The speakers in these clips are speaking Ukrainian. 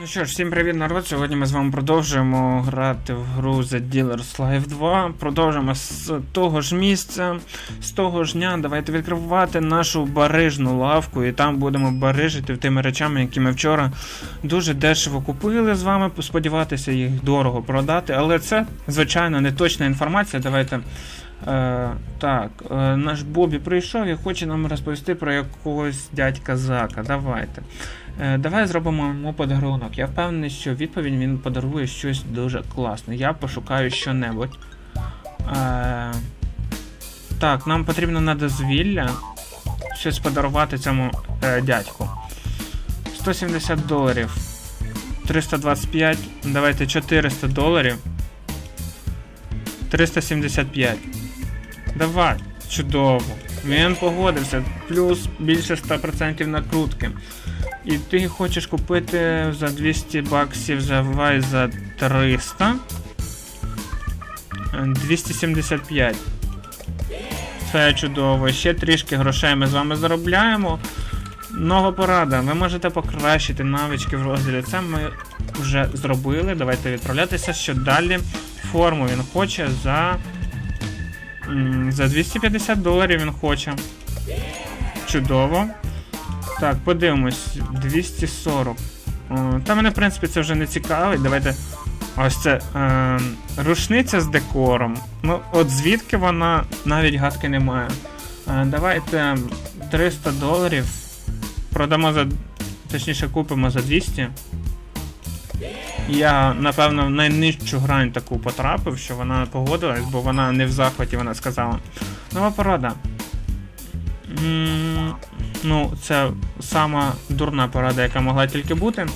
Ну що ж, всім привіт, народ. Сьогодні ми з вами продовжуємо грати в гру The Dealers Live 2. Продовжуємо з того ж місця, з того ж дня. Давайте відкривати нашу барижну лавку, і там будемо барижити тими речами, які ми вчора дуже дешево купили з вами. Сподіватися їх дорого продати. Але це, звичайно, не точна інформація. Давайте. Е, так, е, наш Бобі прийшов і хоче нам розповісти про якогось дядька Зака. Давайте. Е, давай зробимо йому подарунок. Я впевнений, що відповідь він подарує щось дуже класне. Я пошукаю що-небудь. Е, так, нам потрібно на дозвілля щось подарувати цьому е, дядьку. 170 доларів. 325. Давайте 400 доларів. 375. Давай, чудово. Він погодився. Плюс більше 100% накрутки. І ти хочеш купити за 200 баксів за Вай за 300. Е, 275. Це чудово. Ще трішки грошей ми з вами заробляємо. Нова порада. Ви можете покращити навички в розділі. Це ми вже зробили. Давайте відправлятися. Що далі? Форму він хоче за. За 250 доларів він хоче. Чудово. Так, подивимось. 240. Та мене, в принципі, це вже не цікавить. Давайте. Ось це. Е, рушниця з декором. Ну, от звідки вона навіть гадки немає. Е, давайте 300 доларів. Продамо за. Точніше, купимо за 200. Я, напевно, в найнижчу грань таку потрапив, що вона погодилась, бо вона не в захваті, вона сказала. Нова порада. Ну, це сама дурна порада, яка могла тільки бути.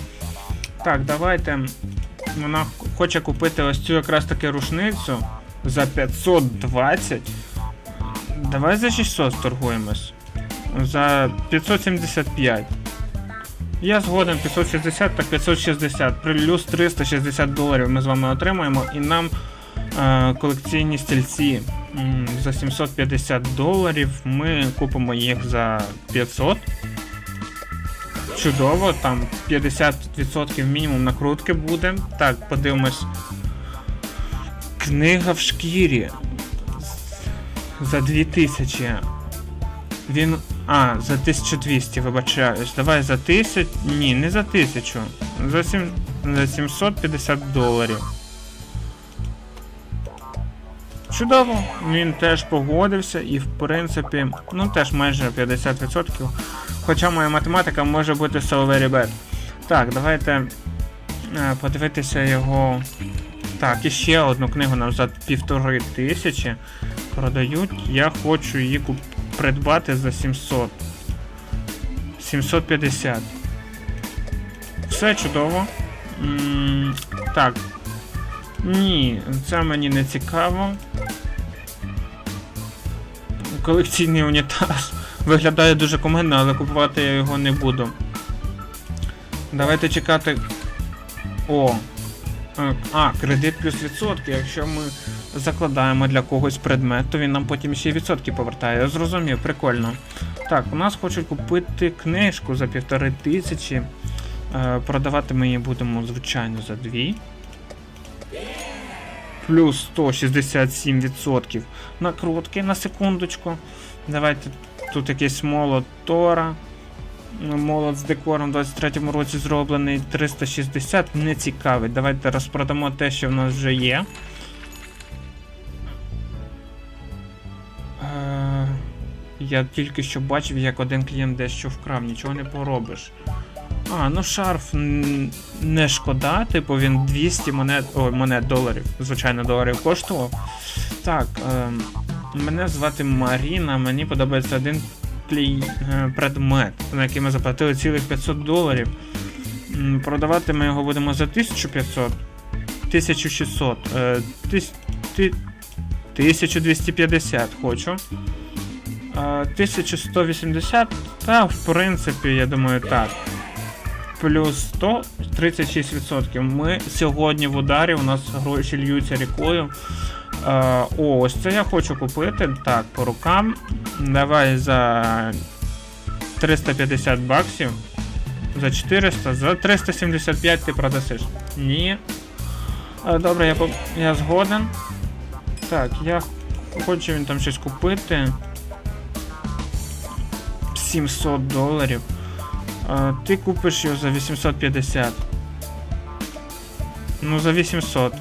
Так, давайте. Вона хоче купити ось цю якраз таки рушницю за 520. Давай за 600 торгуємось. За 575. Я згоден 560 та 560. Плюс 360 доларів ми з вами отримаємо. І нам колекційні стільці за 750 доларів. Ми купимо їх за 500. Чудово, там 50% мінімум накрутки буде. Так, подивимось. Книга в шкірі. За 2000. Він. А, за 1200, вибачаюсь. Давай за 1000. Ні, не за 1000. За, 7... за 750 доларів. Чудово, він теж погодився і, в принципі, ну теж майже 50%. Хоча моя математика може бути bad. Так, давайте е, подивитися його. Так, і ще одну книгу нам за півтори тисячі продають. Я хочу її куп- придбати за 700. 750. Все чудово. М, так. Ні, це мені не цікаво. Колекційний унітаз. Виглядає дуже комедно, але купувати я його не буду. Давайте чекати. О. Е, А, кредит плюс відсотки. Якщо ми закладаємо для когось предмет, то він нам потім ще відсотки повертає. Я зрозумів, прикольно. Так, у нас хочуть купити книжку за півтори тисячі. Е, Продавати ми її будемо, звичайно, за дві. Плюс 167% накрутки на секундочку. Давайте тут якийсь молот Тора. Ну, Молот з декором в 23-му році зроблений 360 не цікавить. Давайте розпродамо те, що в нас вже є. Е, Я тільки що бачив, як один клієнт дещо вкрав, нічого не поробиш. А, ну шарф не шкода, типу він 200 монет, ой, монет доларів, звичайно, доларів коштував. Так, ем, мене звати Маріна, мені подобається один клій... е, предмет, на який ми заплатили цілих 500 доларів. Продавати ми його будемо за 1500, 1600, е, тис... ти- 1250 хочу. Е, 1180, та в принципі, я думаю, так. Плюс 100, 36%. Ми сьогодні в ударі, у нас гроші льються рікою. Е, о, ось це я хочу купити. Так, по рукам. Давай за 350 баксів. За 400, за 375 ти продасиш. Ні. Е, Добре, я, я згоден. Так, я хочу він там щось купити. 700 доларів. Е, Ти купиш його за 850. Ну, за 800.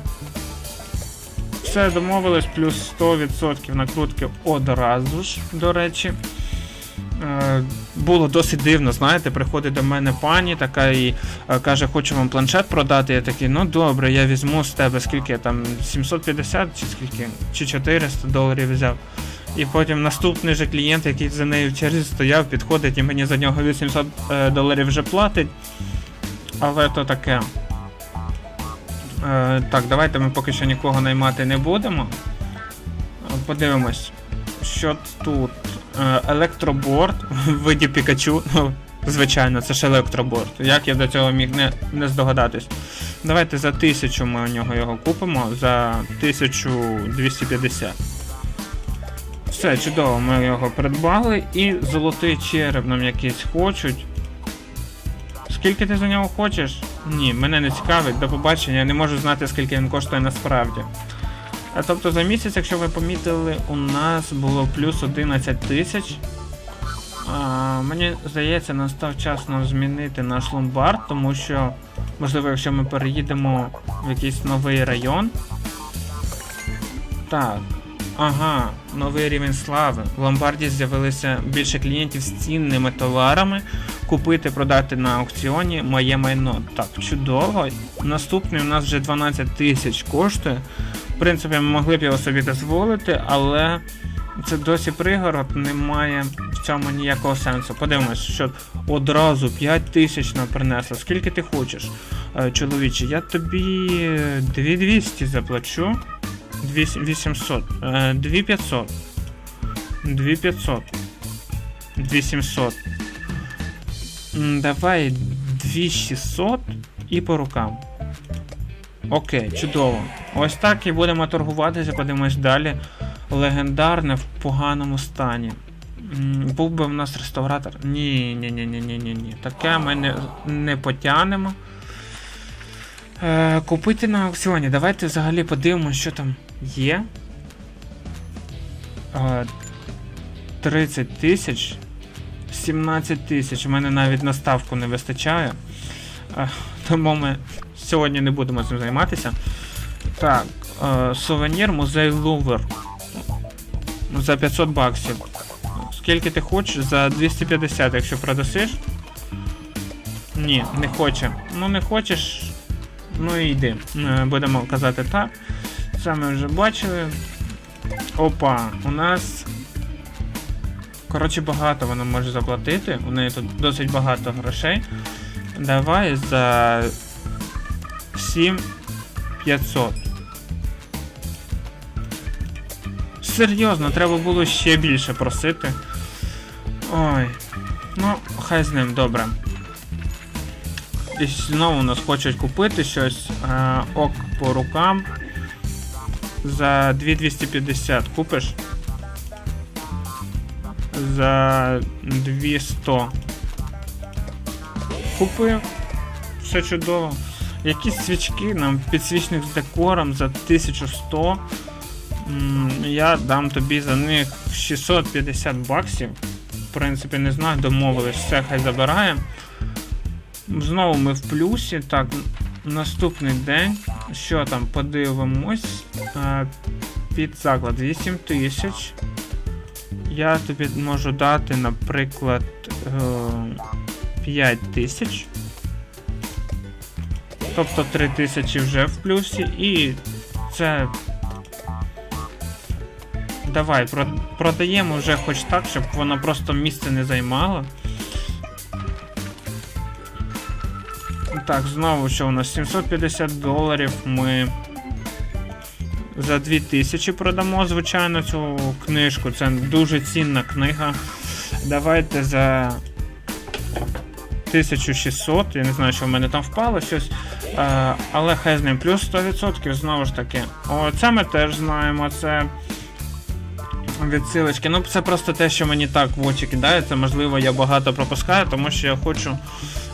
Все, домовились, плюс 100% накрутки одразу ж, до речі. Е, було досить дивно, знаєте, приходить до мене пані така і е, каже, хочу вам планшет продати. Я такий, ну добре, я візьму з тебе скільки там 750 чи скільки, чи 400 доларів взяв. І потім наступний же клієнт, який за нею в черзі стояв, підходить і мені за нього 800 е, доларів вже платить. Але то таке. Так, давайте ми поки що нікого наймати не будемо. Подивимось, що тут. Е, електроборд в виді Пікачу. Ну, звичайно, це ж електроборд. Як я до цього міг не, не здогадатись. Давайте за 1000 ми у нього його купимо, за 1250. Все, чудово, ми його придбали. І золотий череп нам якийсь хочуть. Скільки ти за нього хочеш? Ні, мене не цікавить, до побачення, я не можу знати, скільки він коштує насправді. А тобто за місяць, якщо ви помітили, у нас було плюс 11 тисяч. Мені здається, настав час нам змінити наш ломбард, тому що, можливо, якщо ми переїдемо в якийсь новий район. Так. Ага, новий рівень слави. В ломбарді з'явилося більше клієнтів з цінними товарами. Купити, продати на аукціоні моє майно. Так, чудово. Наступний у нас вже 12 тисяч коштує. Принципі, ми могли б його собі дозволити, але це досі пригород, немає в цьому ніякого сенсу. Подивимось, що одразу 5 тисяч нам принесло. Скільки ти хочеш? Е, Чоловіче, я тобі 2200 заплачу. 2800. Е, 2500. 2500. 2700. Давай 2600 і по рукам. Окей, чудово. Ось так і будемо торгуватися, подивимось далі. Легендарне в поганому стані. Був би в нас реставратор. Ні, ні, ні, ні, ні, ні, ні. Таке ми не, не потягнемо. Е, купити на аукціоні. Давайте взагалі подивимося, що там є. Е, 30 тисяч. 17 тисяч. У мене навіть на ставку не вистачає. Е, тому ми сьогодні не будемо цим займатися. Так, е, сувенір музей Лувр. За 500 баксів. Скільки ти хочеш? За 250, якщо продасиш. Ні, не хоче. Ну не хочеш. Ну і йди. Е, Будемо казати так. Це ми вже бачили. Опа, у нас. Коротше, багато вона може заплатити. У неї тут досить багато грошей. Давай за 7500. Серйозно, треба було ще більше просити. Ой. Ну, хай з ним добре. І знову у нас хочуть купити щось. Е, ок по рукам. За 2250 купиш. За 200. Купив. Все чудово. Якісь свічки нам підсвічник з декором за 1100. Я дам тобі за них 650 баксів. В принципі, не знаю, домовились, все хай забираємо. Знову ми в плюсі. Так, наступний день. Що там, подивимось. Під заклад 8 тисяч. Я тобі можу дати, наприклад, 5 тисяч. Тобто 3 тисячі вже в плюсі. І це. Давай, продаємо вже хоч так, щоб воно просто місце не займало. Так, знову що у нас 750 доларів ми за 2000 продамо, звичайно, цю книжку. Це дуже цінна книга. Давайте за 1600. Я не знаю, що в мене там впало щось. Е, але хай з ним плюс 100% знову ж таки. О, це ми теж знаємо. Це відсилочки. Ну, це просто те, що мені так в очі кидається. Можливо, я багато пропускаю, тому що я хочу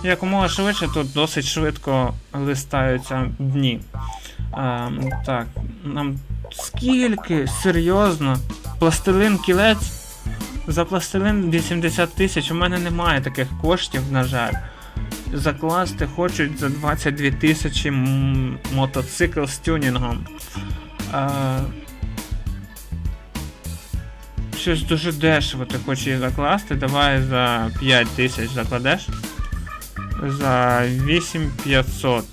якомога швидше тут досить швидко листаються дні. Ем, так, нам скільки? Серйозно? Пластилин кілець? За пластилин 80 тисяч. У мене немає таких коштів, на жаль. Закласти хочуть за 22 тисячі мотоцикл з тюнінгом. Е, щось дуже дешево ти хочеш її закласти. Давай за 5 тисяч закладеш. За 8500.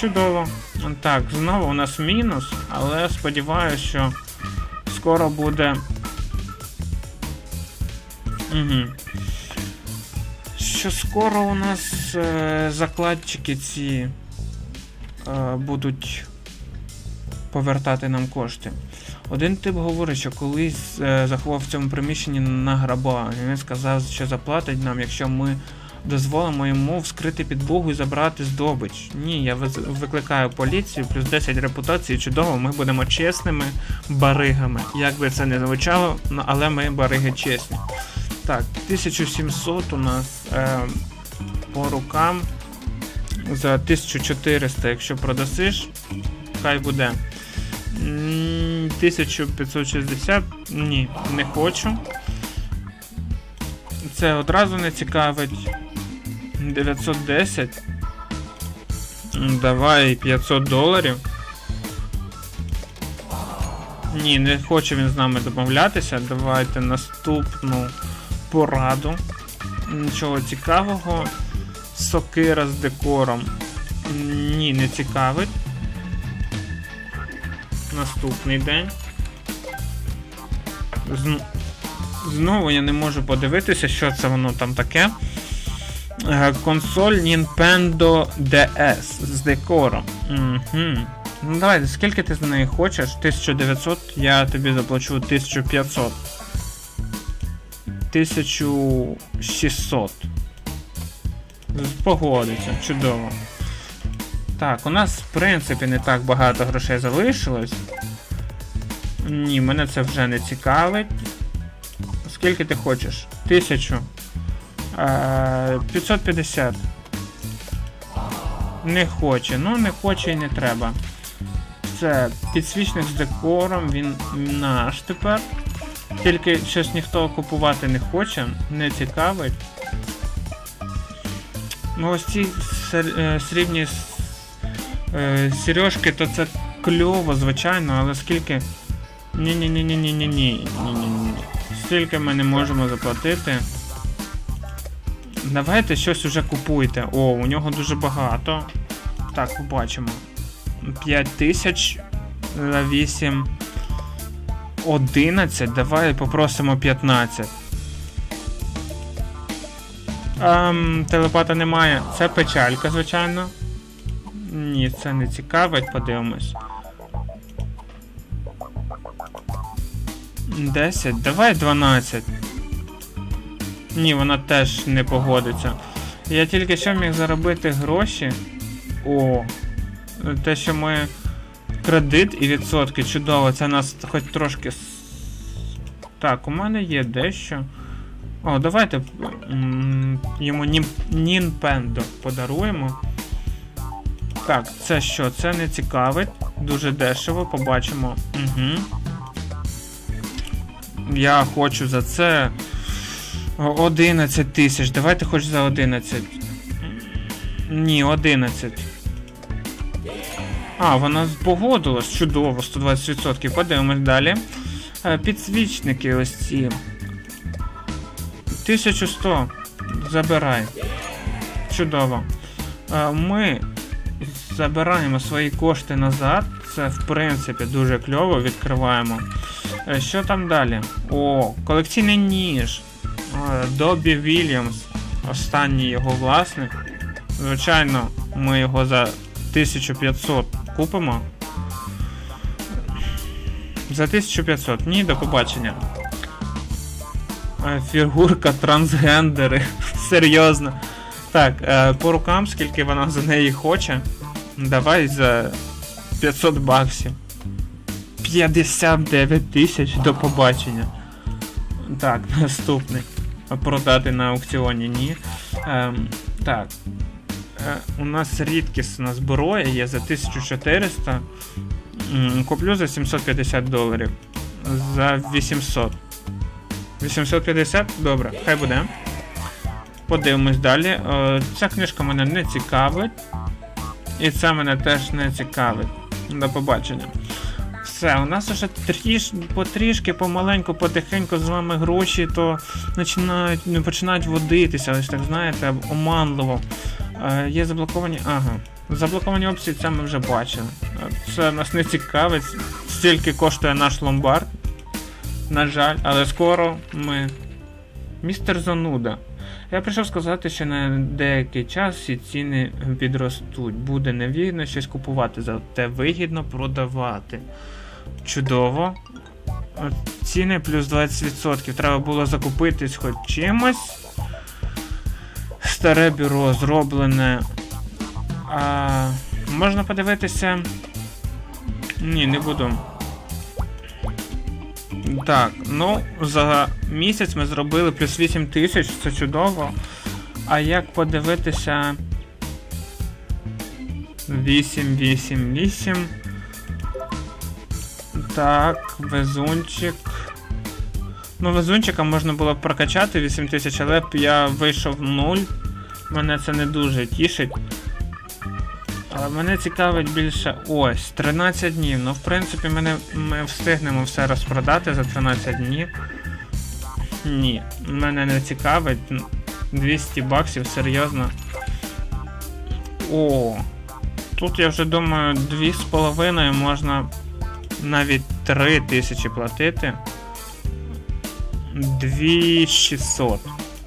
Чудово. Так, знову у нас мінус, але сподіваюся, що скоро буде. Угу. Що скоро у нас е, закладчики ці е, будуть повертати нам кошти. Один тип говорить, що колись е, заховав в цьому приміщенні на граба. І він сказав, що заплатить нам, якщо ми дозволимо йому вскрити підлогу і забрати здобич. Ні, я викликаю поліцію, плюс 10 репутації, чудово, ми будемо чесними баригами. Як би це не звучало, але ми бариги чесні. Так, 1700 у нас е, по рукам. За 1400, якщо продасиш, хай буде. 1560. Ні, не хочу. Це одразу не цікавить. 910. Давай 500 доларів. Ні, не хоче він з нами домовлятися. Давайте наступну пораду. Нічого цікавого. Сокира з декором. Ні, не цікавить. Наступний день. Зн- Знову я не можу подивитися, що це воно там таке. Е, Консоль Nintendo DS з декором. Угу. Ну давай, скільки ти за неї хочеш? 1900, я тобі заплачу 1500. 1600. Погодиться, чудово. Так, у нас в принципі не так багато грошей залишилось. Ні, мене це вже не цікавить. Скільки ти хочеш? Тисячу. Е, 550. Не хоче. Ну, не хоче і не треба. Це підсвічник з декором, він наш тепер. Тільки щось ніхто купувати не хоче, не цікавить. Ну ось ці е, срібні е, сережки, то це кльово, звичайно, але скільки. Ні-ні-ні-ні-ні-ні-ні. Ні-ні-ні. Стільки ми не можемо заплатити. Давайте щось уже купуйте. О, у нього дуже багато. Так, побачимо. 5 тисяч за 8. 11. Давай попросимо 15. Ем, телепата немає. Це печалька, звичайно. Ні, це не цікавить, подивимось. 10. Давай 12. Ні, вона теж не погодиться. Я тільки що міг заробити гроші. О, те, що ми. Кредит і відсотки, чудово, це нас хоч трошки. Так, у мене є дещо. О, давайте йому Нінпендо подаруємо. Так, це що? Це не цікавить. Дуже дешево, побачимо. Угу. Я хочу за це. 11 тисяч. Давайте хоч за 11. Ні, 11. А, вона погодилась. Чудово, 120%. Подивимось далі. Е, Підсвічники ось ці. 1100. Забирай. Чудово. Е, Ми забираємо свої кошти назад. Це, в принципі, дуже кльово. Відкриваємо. Е, Що там далі? О, колекційний ніж. Добі Вільямс. Останній його власник. Звичайно, ми його за 1500 купимо. За 1500. Ні, до побачення. Е, Фігурка трансгендери. Серйозно. Так, е, по рукам, скільки вона за неї хоче. Давай за 500 баксів. 59 тисяч до побачення. Так, наступний. продати на аукціоні, ні. Ем, так. Е, у нас рідкісна зброя є за 1400. Куплю за 750 доларів. За 800. 850? Добре, хай буде. Подивимось далі. Е, Ця книжка мене не цікавить. І це мене теж не цікавить. До побачення. Все, у нас вже тріш, потрішки, помаленьку, потихеньку з вами гроші, то починають, починають водитися, ось так знаєте, оманливо. Е, є заблоковані. Ага. Заблоковані опції, це ми вже бачили. Е, Це нас не цікавить. Стільки коштує наш ломбард. На жаль, але скоро ми. Містер Зануда. Я прийшов сказати, що на деякий час всі ціни підростуть. Буде невигідно щось купувати, зате вигідно продавати. Чудово. Ціни плюс 20%. Треба було закупитись хоч чимось. Старе бюро зроблене. А, можна подивитися. Ні, не буду. Так, ну, за місяць ми зробили плюс 8 тисяч, це чудово. А як подивитися. 8, 8, 8. Так, везунчик. Ну, везунчика можна було прокачати 8 тисяч, але б я вийшов в 0. Мене це не дуже тішить. А мене цікавить більше ось 13 днів. Ну, в принципі, мене, ми встигнемо все розпродати за 13 днів. Ні, мене не цікавить. 200 баксів, серйозно. О, тут я вже думаю, 2,5 можна навіть 3 тисячі платити. 2600.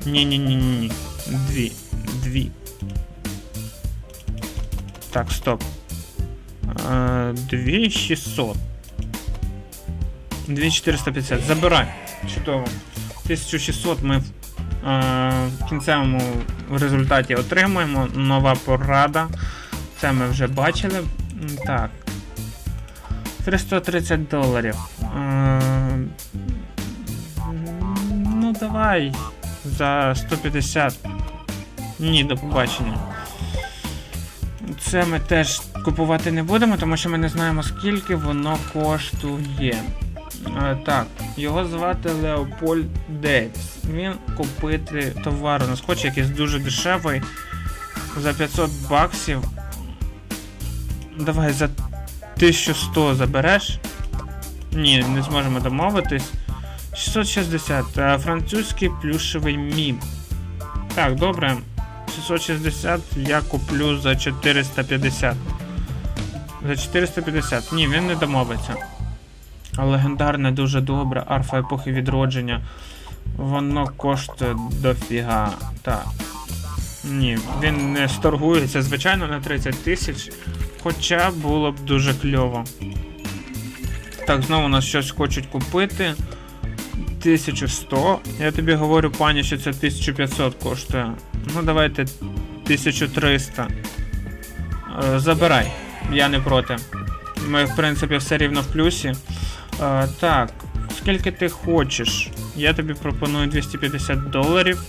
Ні-ні-ні-ні. 2. 2. Так, стоп. Е, 2600. 2450. Забирай. Чудово. 1600 ми в, е, в кінцевому результаті отримаємо. Нова порада. Це ми вже бачили. Так. 330 доларів. Е, ну, давай. За 150. Ні, до побачення. Це ми теж купувати не будемо, тому що ми не знаємо, скільки воно коштує. Е, так, його звати Леопольд Девіс. Він купити товар у нас хоче якийсь дуже дешевий. За 500 баксів. Давай за 1100 забереш. Ні, не зможемо домовитись. 660. Е, Французький плюшевий мім. Так, добре. 660 я куплю за 450. За 450. Ні, він не домовиться. А легендарне дуже добре. Арфа епохи відродження. Воно коштує дофіга. Так. Ні, він не сторгується, звичайно, на 30 тисяч. Хоча було б дуже кльово. Так, знову нас щось хочуть купити. 1100. Я тобі говорю, пані, що це 1500 коштує. Ну, давайте 1300. Е, Забирай. Я не проти. Ми, в принципі, все рівно в плюсі. Е, так, скільки ти хочеш? Я тобі пропоную 250 доларів.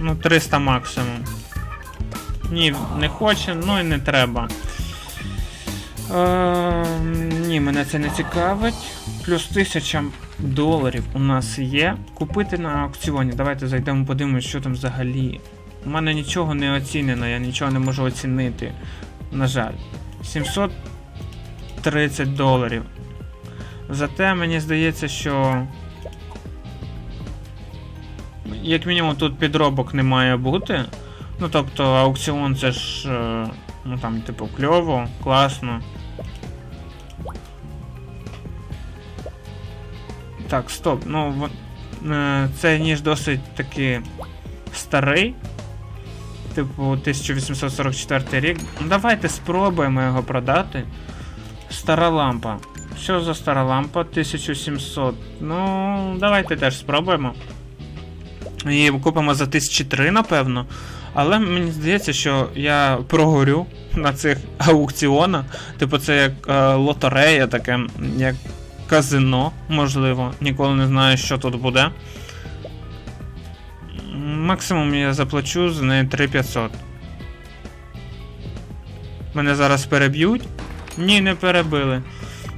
Ну, 300 максимум. Ні, не хоче, ну і не треба. Е, ні, мене це не цікавить. Плюс 1000 доларів у нас є. Купити на аукціоні. Давайте зайдемо, подивимось, що там взагалі. У мене нічого не оцінено, я нічого не можу оцінити. На жаль. 730 доларів. Зате мені здається, що. Як мінімум тут підробок не має бути. Ну тобто аукціон це ж. е, Ну там, типу, кльово, класно. Так, стоп, ну е, ніж досить таки старий. Типу, 1844 рік. Ну, давайте спробуємо його продати. Стара лампа. Що за стара лампа? 1700. Ну, давайте теж спробуємо. І купимо за 1003, напевно. Але мені здається, що я прогорю на цих аукціонах. Типу, це як е, лотерея, таке, як казино, можливо. Ніколи не знаю, що тут буде. Максимум я заплачу за неї 3500. Мене зараз переб'ють? Ні, не перебили.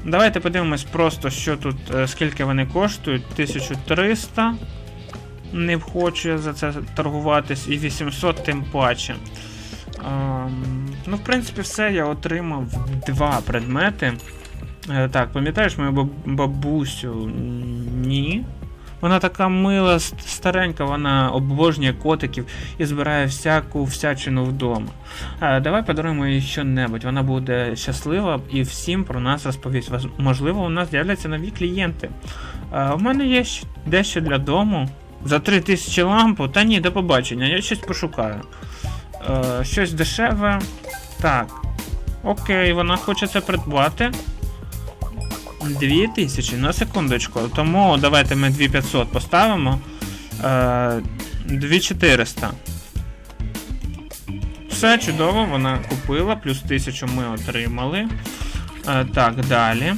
Давайте подивимось просто, що тут, е, скільки вони коштують. 1300. Не хочу я за це торгуватись, і 800 тим паче. Ем, ну, в принципі, все, я отримав два предмети. Е, так, пам'ятаєш мою бабусю? Ні. Вона така мила, старенька, вона обожнює котиків і збирає всяку всячину вдома. Е, давай подаруємо їй що-небудь. Вона буде щаслива і всім про нас розповість. Можливо, у нас з'являться нові клієнти. Е, у мене є дещо для дому. За 3000 лампу. Та ні, до побачення, я щось пошукаю. Е, щось дешеве. Так. Окей, вона хоче це придбати. 2000, на секундочку. Тому давайте ми 2500 поставимо. Е, 2400. Все чудово, вона купила, плюс 1000 ми отримали. Е, так, далі.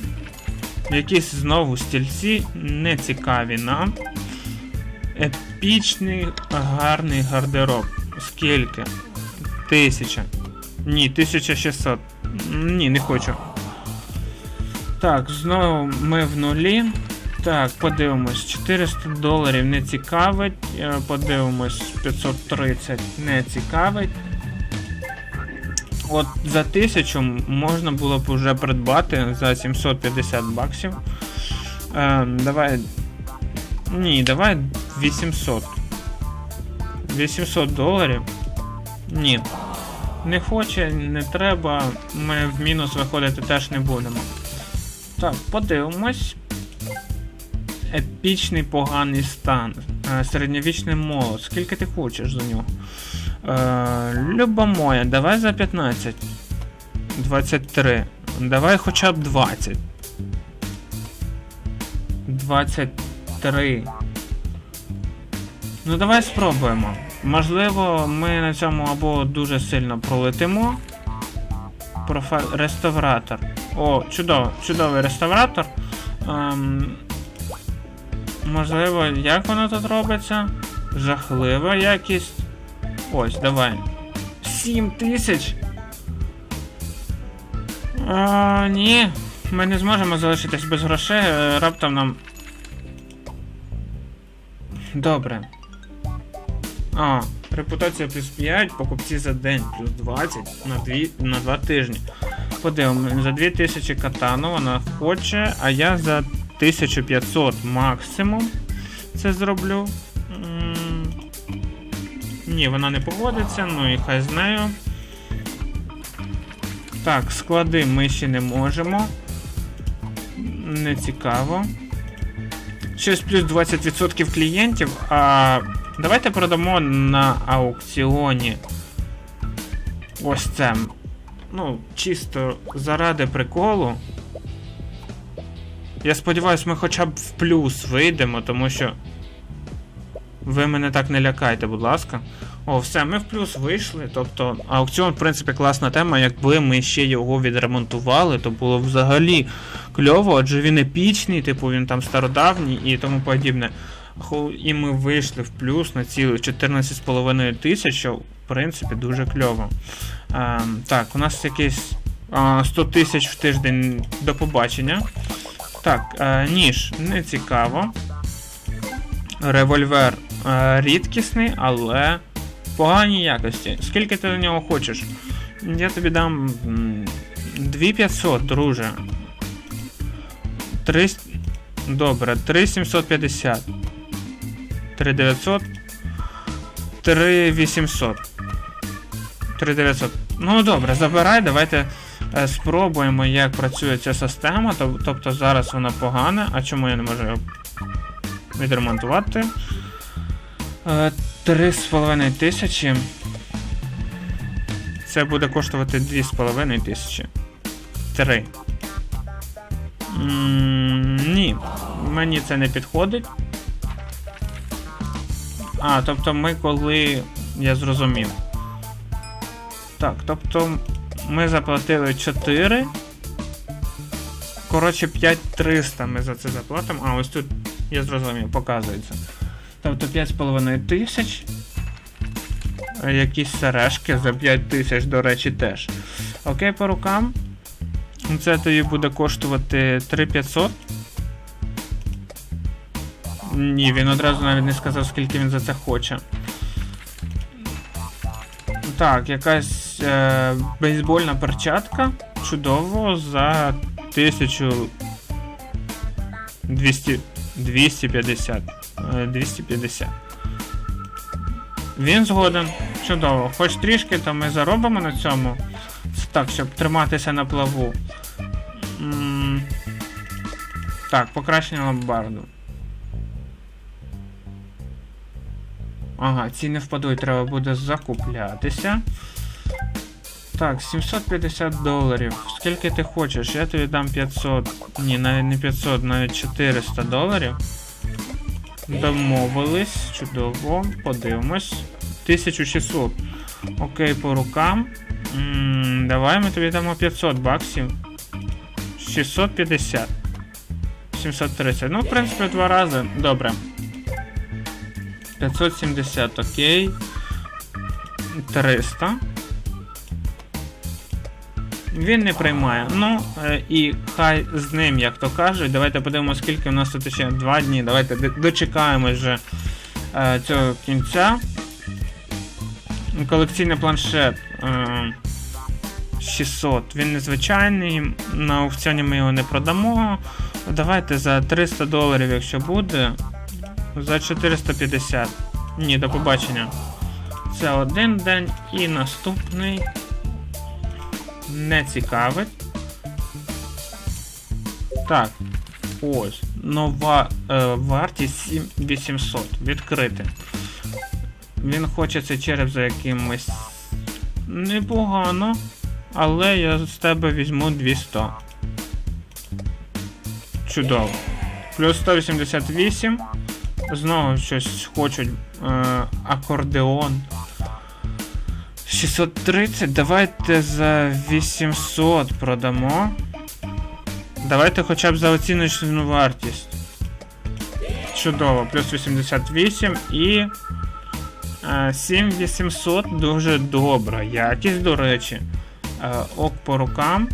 Якісь знову стільці не цікаві нам. Епічний гарний гардероб. Скільки? 1000. Ні, 1600. Ні, не хочу. Так, знову ми в нулі. Так, подивимось. 400 доларів не цікавить. Е, Подивимось, 530 не цікавить. От за 1000 можна було б вже придбати за 750 баксів. Е, давай. Ні, давай 800. 800 доларів. Ні. Не хоче, не треба. Ми в мінус виходити теж не будемо. Так, подивимось. Епічний поганий стан. Е, Середньовічний молот. Скільки ти хочеш за нього? Е, Люба моя, давай за 15. 23. Давай хоча б 20. 23. Ну, давай спробуємо. Можливо, ми на цьому або дуже сильно пролетимо. Профе... Реставратор. О, чудово, чудовий реставратор. Ем... Можливо, як воно тут робиться? Жахлива якість. Ось, давай. 7 тисяч. А, ні. Ми не зможемо залишитись без грошей. е, Раптом нам. Добре. А, репутація плюс 5, покупці за день плюс 20 на 2, на 2 тижні. Подивимось, за 2000 катану вона хоче, а я за 1500 максимум це зроблю. Ні, вона не погодиться, ну і хай з нею. Так, склади ми ще не можемо. Не цікаво. Щось плюс 20% клієнтів. А давайте продамо на аукціоні. Ось це. Ну, чисто заради приколу. Я сподіваюся, ми хоча б в плюс вийдемо, тому що. Ви мене так не лякайте, будь ласка. О, все, ми в плюс вийшли. Тобто, аукціон, в принципі, класна тема. Якби ми ще його відремонтували, то було взагалі кльово, адже він епічний, типу він там стародавній і тому подібне. І ми вийшли в плюс на цілих 14,5 тисяч, що в принципі дуже кльово. А, так, у нас якийсь а, 100 тисяч в тиждень до побачення. Так, а, ніж не цікаво. Револьвер е, рідкісний, але поганій якості. Скільки ти за нього хочеш? Я тобі дам 2500, друже. 3... Добре, 3750. 3900. 3800. 3900. Ну добре, забирай, давайте е, спробуємо, як працює ця система. Тоб- Тобто зараз вона погана. А чому я не можу його відремонтувати? Е, 3,5 тисячі. Це буде коштувати 2,5 тисячі. 3. М, Ні, мені це не підходить. А, тобто ми коли. Я зрозумів. Так, тобто ми заплатили 4. Коротше, 5300 ми за це заплатимо. А, ось тут я зрозумів, показується. Тобто 5,5 тисяч. Е, Якісь сережки за 5 тисяч, до речі, теж. Окей, по рукам. Це тобі буде коштувати 3500. Ні, він одразу навіть не сказав, скільки він за це хоче. Так, якась е, бейсбольна перчатка. Чудово за 1200. 250. Е, 250. Він згоден. Чудово. Хоч трішки, то ми заробимо на цьому. Так, щоб триматися на плаву. Так, покращення ломбарду. Ага, ці не впадуть, треба буде закуплятися. Так, 750 доларів. Скільки ти хочеш? Я тобі дам 500. Ні, навіть не 500, навіть 400 доларів. Домовились, чудово, подивимось. 1600. Окей, по рукам. М, давай ми тобі дамо 500 баксів. 650. 730. Ну, в принципі, два рази. Добре. 570, окей. 300. Він не приймає. Ну, е, і хай з ним, як то кажуть. Давайте подивимося, скільки у нас тут ще 2 дні. Давайте д- дочекаємось вже е, цього кінця. Колекційний планшет е, 600. Він незвичайний. На аукціоні ми його не продамо. Давайте за 300 доларів, якщо буде. За 450. Ні, до побачення. Це один день і наступний. Не цікавить. Так. Ось. Нова е, вартість 7800. Відкрити. Він хоче цей череп за якимось. Непогано. Але я з тебе візьму 200. Чудово. Плюс 188. Знову щось хочуть. Е, акордеон. 630. Давайте за 800 продамо. Давайте хоча б за оціночну вартість. Чудово, плюс 88 і. е, 7800 дуже добра. Якість, до речі. Е, ок по рукам.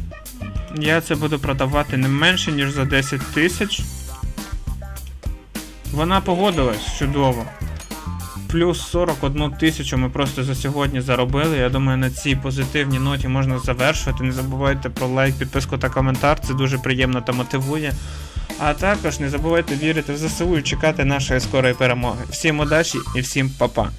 Я це буду продавати не менше, ніж за 10 тисяч. Вона погодилась чудово. Плюс 41 тисячу ми просто за сьогодні заробили. Я думаю, на цій позитивній ноті можна завершувати. Не забувайте про лайк, підписку та коментар. Це дуже приємно та мотивує. А також не забувайте вірити в ЗСУ і чекати нашої скорої перемоги. Всім удачі і всім па-па.